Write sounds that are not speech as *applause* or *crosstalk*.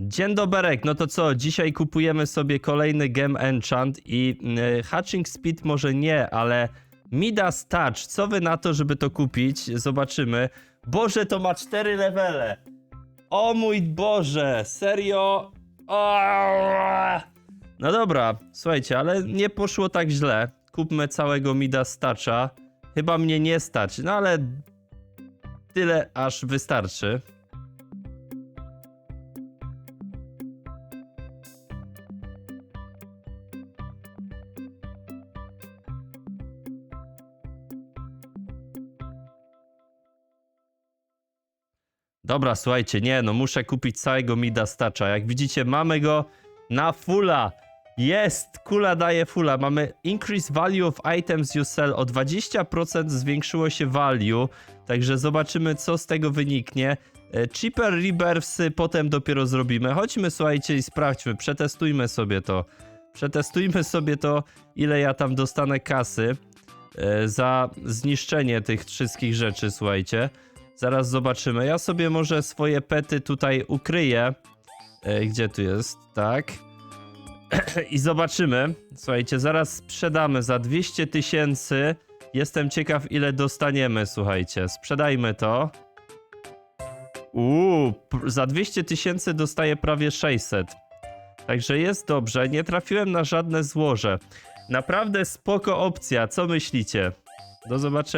Dzień doberek, no to co, dzisiaj kupujemy sobie kolejny Gem Enchant i y, Hatching Speed może nie, ale Midas Touch, co wy na to, żeby to kupić? Zobaczymy. Boże, to ma cztery levele. O mój Boże, serio? Aaaa! No dobra, słuchajcie, ale nie poszło tak źle. Kupmy całego Midas Toucha. Chyba mnie nie stać, no ale tyle aż wystarczy. Dobra, słuchajcie, nie, no muszę kupić całego Midastacza. Jak widzicie, mamy go na fulla. Jest! Kula daje fulla. Mamy increase value of items you sell. O 20% zwiększyło się value. Także zobaczymy, co z tego wyniknie. E, Cheaper rebirthsy potem dopiero zrobimy. Chodźmy, słuchajcie, i sprawdźmy. Przetestujmy sobie to. Przetestujmy sobie to, ile ja tam dostanę kasy e, za zniszczenie tych wszystkich rzeczy, słuchajcie. Zaraz zobaczymy. Ja sobie może swoje pety tutaj ukryję. E, gdzie tu jest? Tak. *clears throat* I zobaczymy. Słuchajcie, zaraz sprzedamy za 200 tysięcy. Jestem ciekaw, ile dostaniemy, słuchajcie. Sprzedajmy to. Uuu, za 200 tysięcy dostaję prawie 600. Także jest dobrze. Nie trafiłem na żadne złoże. Naprawdę spoko opcja. Co myślicie? Do zobaczenia.